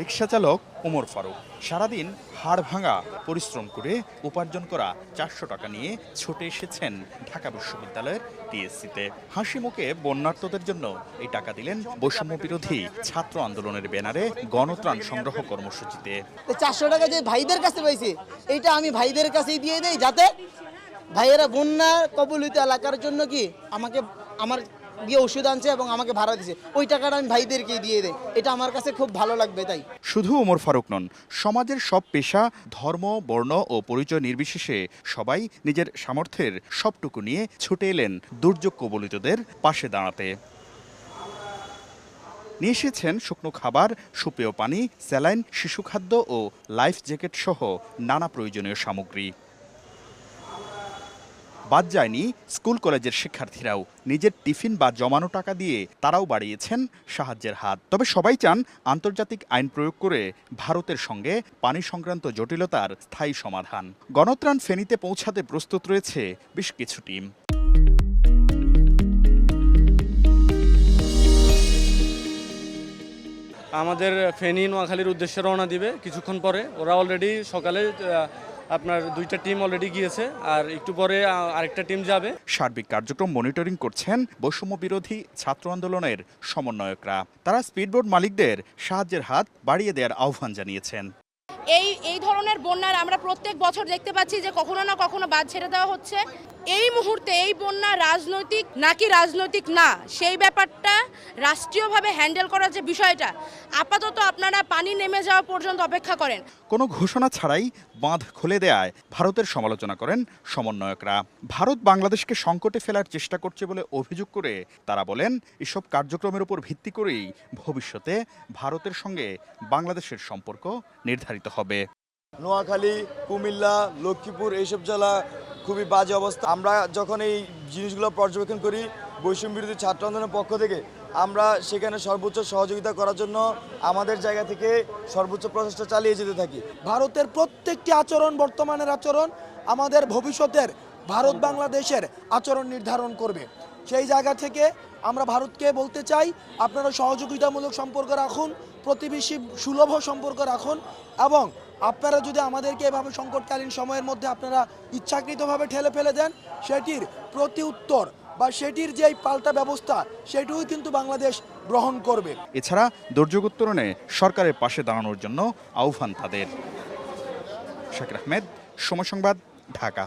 রিক্সা চালক ওমর ফারুক। সারাদিন হাড় ভাঙা, পরিশ্রম করে উপার্জন করা চারশো টাকা নিয়ে ছুটে এসেছেন ঢাকা বিশ্ববিদ্যালয়ের টিএসসিতে। হাসি মুখে বন্যার্তদের জন্য এই টাকা দিলেন বৈষম্য বিরোধী ছাত্র আন্দোলনের ব্যানারে গণত্রাণ সংগ্রহ কর্মসূচিতে। চারশো টাকা যে ভাইদের কাছে পাইছি এটা আমি ভাইদের কাছেই দিয়ে দেই, যাতে ভাইয়েরা বন্যা কবলিত এলাকার জন্য কি আমাকে, আমার গিয়ে ওষুধ আনছে এবং আমাকে ভাড়া দিছে ওই টাকাটা আমি ভাইদেরকে দিয়ে দেই। এটা আমার কাছে খুব ভালো লাগবে তাই। শুধু ওমর ফারুক নন, সমাজের সব পেশা, ধর্ম, বর্ণ ও পরিচয় নির্বিশেষে সবাই নিজের সামর্থ্যের সবটুকু নিয়ে ছুটে এলেন দুর্যোগ কবলিতদের পাশে দাঁড়াতে। নিয়ে এসেছেন শুকনো খাবার, সুপেয় পানি, স্যালাইন, শিশু খাদ্য ও লাইফ জ্যাকেট সহ নানা প্রয়োজনীয় সামগ্রী। বাদ যায়নি স্কুল কলেজের শিক্ষার্থীরাও। নিজের টিফিন বা জমানো টাকা দিয়ে তারাও বাড়িয়েছেন সাহায্যের হাত। তবে সবাই চান আন্তর্জাতিক আইন প্রয়োগ করে ভারতের সঙ্গে পানি সংক্রান্ত জটিলতার স্থায়ী সমাধান। গণত্রাণ ফেনীতে পৌঁছাতে প্রস্তুত রয়েছে বেশ কিছু টিম। আমাদের ফেনী, নোয়াখালীর উদ্দেশ্যে রওনা দিবে কিছুক্ষণ পরে। ওরা অলরেডি সকালে আপনার দুইটা টিম অলরেডি গিয়েছে আর একটু পরে আরেকটা টিম যাবে। সার্বিক কার্যক্রম মনিটরিং করছেন বৈষম্য বিরোধী ছাত্র আন্দোলনের সমন্বয়করা। তারা স্পিডবোর্ড মালিকদের সাহায্যের হাত বাড়িয়ে দেওয়ার আহ্বান জানিয়েছেন। এই এই ধরনের বন্যার আমরা প্রত্যেক বছর দেখতে পাচ্ছি যে কখনো না কখনো বাদ ছেড়ে দেওয়া হচ্ছে। এই মুহূর্তে এই বন্যা রাজনৈতিক নাকি রাজনৈতিক না, সেই ব্যাপারটা রাষ্ট্রীয়ভাবে হ্যান্ডেল করার যে বিষয়টা, আপাতত আপনারা পানি নেমে যাওয়া পর্যন্ত অপেক্ষা করেন। কোনো ঘোষণা ছাড়াই বাঁধ খুলে দেয়ায় ভারতের সমালোচনা করেন সমন্বয়করা। ভারত বাংলাদেশকে সংকটে ফেলার চেষ্টা করছে বলে অভিযোগ করে তারা বলেন, এসব কার্যক্রমের উপর ভিত্তি করেই ভবিষ্যতে ভারতের সঙ্গে বাংলাদেশের সম্পর্ক নির্ধারিত হবে। নোয়াখালী, কুমিল্লা, লক্ষ্মীপুর এইসব জেলা খুবই বাজে অবস্থা। আমরা যখন এই জিনিসগুলো পর্যবেক্ষণ করি বৈষম্য বিরোধী ছাত্র আন্দোলনের পক্ষ থেকে, আমরা সেখানে সর্বোচ্চ সহযোগিতা করার জন্য আমাদের জায়গা থেকে সর্বোচ্চ প্রচেষ্টা চালিয়ে যেতে থাকি। ভারতের প্রত্যেকটি আচরণ, বর্তমানের আচরণ আমাদের ভবিষ্যতের ভারত বাংলাদেশের আচরণ নির্ধারণ করবে। সেই জায়গা থেকে আমরা ভারতকে বলতে চাই, আপনারা সহযোগিতামূলক সম্পর্ক রাখুন, প্রতিবেশী সুলভ সম্পর্ক রাখুন এবং আপনারা যদি আমাদেরকে এভাবে সংকটকালীন সময়ের মধ্যে আপনারা ইচ্ছাকৃতভাবে ঠেলে ফেলে দেন, সেটির প্রতি উত্তর বা সেটির যেই পাল্টা ব্যবস্থা, সেটিও কিন্তু বাংলাদেশ গ্রহণ করবে। এছাড়া দুর্যোগ উত্তরণে সরকারের পাশে দাঁড়ানোর জন্য আহ্বান তাদের। শাকির আহমেদ, সময় সংবাদ, ঢাকা।